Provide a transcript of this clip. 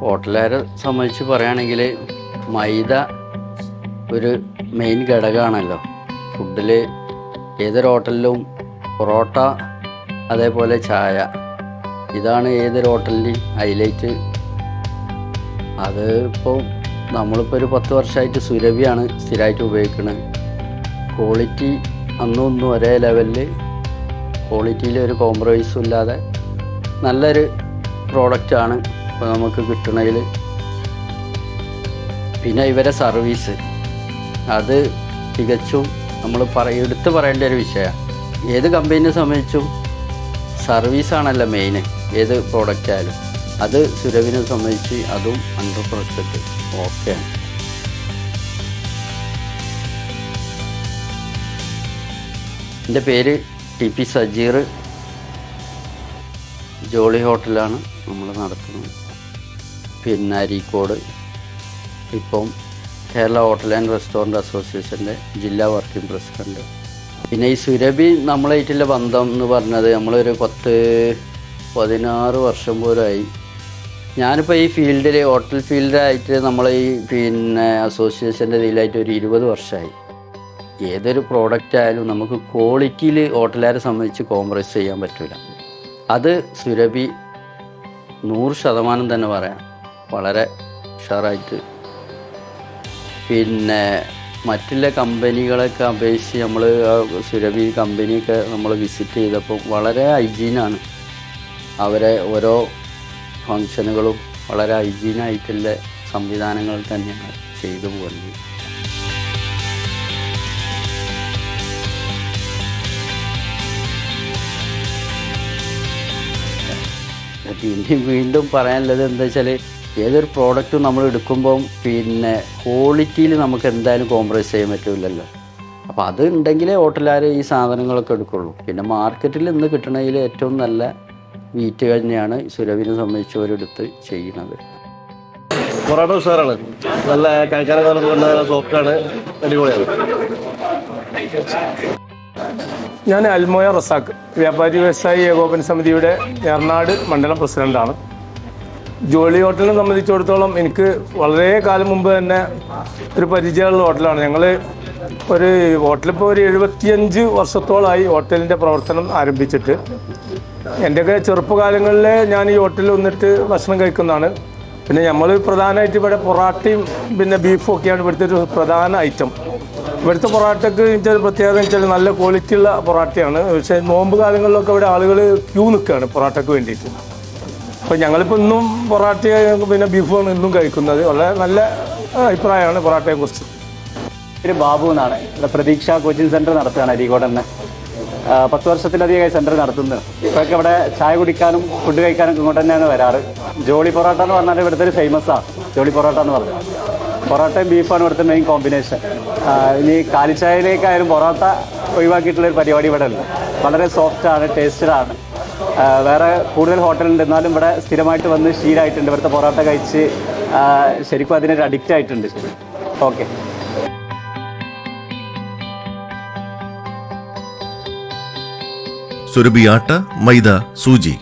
ഹോട്ടലുകാരെ സംബന്ധിച്ച് പറയുകയാണെങ്കിൽ മൈദ ഒരു മെയിൻ ഘടകമാണല്ലോ. ഫുഡിൽ ഏതൊരു ഹോട്ടലിലും പൊറോട്ട അതേപോലെ ചായ. ഇതാണ് ഏതൊരു ഹോട്ടലിന്റെയും ഹൈലൈറ്റ് അത് ഇപ്പോൾ നമ്മളിപ്പോൾ ഒരു പത്ത് വർഷമായിട്ട് സുരഭിയാണ് സ്ഥിരമായിട്ട് ഉപയോഗിക്കുന്നത് ക്വാളിറ്റി അന്നും ഇന്നും ഒരേ ലെവലിൽ ക്വാളിറ്റിയിൽ ഒരു കോംപ്രമൈസും ഇല്ലാതെ നല്ലൊരു പ്രോഡക്റ്റാണ് ഇപ്പോൾ നമുക്ക് കിട്ടണതിൽ പിന്നെ ഇവരെ സർവീസ് അത് തികച്ചും നമ്മൾ പറയ എടുത്ത് പറയേണ്ട ഒരു വിഷയമാണ്. ഏത് കമ്പനിയെ സംബന്ധിച്ചും സർവീസാണല്ലോ മെയിന് ഏത് പ്രോഡക്റ്റ് ആയാലും. അത് സുരവിനെ സംബന്ധിച്ച് അതും ഹൺഡ്രഡ് പെർസെന്റ് ഓക്കെയാണ് എന്റെ പേര് ടി പി സജീർ. ജോളി ഹോട്ടലാണ് നമ്മൾ നടത്തുന്നത്. പിന്നെ അരീക്കോട് ഇപ്പം കേരള ഹോട്ടൽ ആൻഡ് റെസ്റ്റോറന്റ് അസോസിയേഷന്റെ ജില്ലാ വർക്കിംഗ് പ്രസിഡന്റ് പിന്നെ ഈ സുരഭി നമ്മളായിട്ടുള്ള ബന്ധം എന്ന് പറഞ്ഞത് നമ്മളൊരു പത്ത് പതിനാറ് വർഷം പോലായി. ഞാനിപ്പോൾ ഈ ഫീൽഡിൽ ഹോട്ടൽ ഫീൽഡിലായിട്ട് നമ്മൾ ഈ പിന്നെ അസോസിയേഷന്റെ ഇതിലായിട്ട് ഒരു ഇരുപത് വർഷമായി ഏതൊരു പ്രോഡക്റ്റ് ആയാലും നമുക്ക് ക്വാളിറ്റിയിൽ ഹോട്ടലുകാരെ സംബന്ധിച്ച് കോംപ്രമൈസ് ചെയ്യാൻ പറ്റില്ല അത് സുരഭി നൂറ് ശതമാനം തന്നെ പറയാം. വളരെ ഉഷാറായിട്ട്. പിന്നെ മറ്റുള്ള കമ്പനികളൊക്കെ അപേക്ഷിച്ച് നമ്മൾ സുരഭി കമ്പനിയൊക്കെ നമ്മൾ വിസിറ്റ് ചെയ്തപ്പോൾ വളരെ ഹൈജീനാണ് അവരെ ഓരോ ഫങ്ഷനുകളും വളരെ ഹൈജീനായിട്ടുള്ള സംവിധാനങ്ങൾ തന്നെയാണ് ചെയ്തു പോകുന്നത് പിന്നെ വീണ്ടും പറയാനുള്ളത് എന്താ വെച്ചാൽ ഏതൊരു പ്രോഡക്റ്റ് നമ്മൾ എടുക്കുമ്പം പിന്നെ ക്വാളിറ്റിയിൽ നമുക്ക് എന്തായാലും കോംപ്രമൈസ് ചെയ്യാൻ പറ്റില്ലല്ലോ അപ്പോൾ അത് ഉണ്ടെങ്കിലേ ഹോട്ടലുകാർ ഈ സാധനങ്ങളൊക്കെ എടുക്കുള്ളൂ. പിന്നെ മാർക്കറ്റിൽ ഇന്ന് കിട്ടണതിൽ ഏറ്റവും നല്ല വീറ്റ് തന്നെയാണ് സുരവിനെ സംബന്ധിച്ചവരെടുത്ത് ചെയ്യുന്നത്. പൊറോട്ട ഉഷാറാണ്. നല്ല കഴിക്കാനൊക്കെ നല്ല സോഫ്റ്റാണ് അടിപൊളിയാണ്. ഞാൻ അൽമോയ റസാഖ്. വ്യാപാരി വ്യവസായി ഏകോപന സമിതിയുടെ എറണാട് മണ്ഡലം പ്രസിഡന്റാണ്. ജോളി ഹോട്ടലിനെ സംബന്ധിച്ചിടത്തോളം എനിക്ക് വളരെ കാലം മുമ്പ് തന്നെ ഒരു പരിചയമുള്ള ഹോട്ടലാണ്. ഞങ്ങൾ ഒരു ഹോട്ടലിപ്പോൾ ഒരു എഴുപത്തിയഞ്ച് വർഷത്തോളമായി ഹോട്ടലിന്റെ പ്രവർത്തനം ആരംഭിച്ചിട്ട്. എന്റെയൊക്കെ ചെറുപ്പകാലങ്ങളിൽ ഞാൻ ഈ ഹോട്ടലിൽ വന്നിട്ട് ഭക്ഷണം കഴിക്കുന്നതാണ്. പിന്നെ നമ്മൾ പ്രധാനമായിട്ട് ഇവിടെ പൊറാട്ടയും പിന്നെ ബീഫും ഒക്കെയാണ് ഇവിടുത്തെ ഒരു പ്രധാന ഐറ്റം. ഇവിടുത്തെ പൊറാട്ടയ്ക്ക് വെച്ചാൽ പ്രത്യേകത വെച്ചാൽ നല്ല ക്വാളിറ്റിയുള്ള പൊറാട്ടയാണ്. പക്ഷേ നോമ്പ് കാലങ്ങളിലൊക്കെ ഇവിടെ ആളുകൾ ക്യൂ നിൽക്കുകയാണ് പൊറാട്ടയ്ക്ക് വേണ്ടിയിട്ട്. അപ്പോൾ ഞങ്ങളിപ്പോൾ ഇന്നും പൊറാട്ടയെ പിന്നെ ബീഫാണ് ഇന്നും കഴിക്കുന്നത്. വളരെ നല്ല അഭിപ്രായമാണ് പൊറാട്ടയെക്കുറിച്ച് പേര് ബാബു എന്നാണ്. ഇവിടെ പ്രതീക്ഷ കോച്ചിങ് സെന്റർ നടത്തുകയാണ് അരീകോട് തന്നെ പത്ത് വർഷത്തിലധികമായി സെന്റർ നടത്തുന്നത് ഇപ്പോഴൊക്കെ ഇവിടെ ചായ കുടിക്കാനും ഫുഡ് കഴിക്കാനും ഇങ്ങോട്ട് തന്നെയാണ് വരാറ്. ജോളി പൊറോട്ട എന്ന് പറഞ്ഞാൽ ഇവിടുത്തെ ഒരു ഫേമസാണ് ജോളി പൊറോട്ട എന്ന് പറഞ്ഞത് പൊറോട്ടയും ബീഫാണ് ഇവിടുത്തെ മെയിൻ കോമ്പിനേഷൻ ഇനി കാലിച്ചായയിലേക്കായാലും പൊറോട്ട ഒഴിവാക്കിയിട്ടുള്ള ഒരു പരിപാടി ഇവിടെ ഉണ്ട്. വളരെ സോഫ്റ്റാണ് ടേസ്റ്റഡാണ് വേറെ കൂടുതൽ ഹോട്ടലുണ്ട്. എന്നാലും ഇവിടെ സ്ഥിരമായിട്ട് വന്ന് ശീലമായിട്ടുണ്ട്. ഇവിടുത്തെ പൊറോട്ട കഴിച്ച് ശരിക്കും അതിനൊരു അഡിക്റ്റ് ആയിട്ടുണ്ട്. ഓക്കെ സുരഭിയാട്ട മൈദ സൂചി.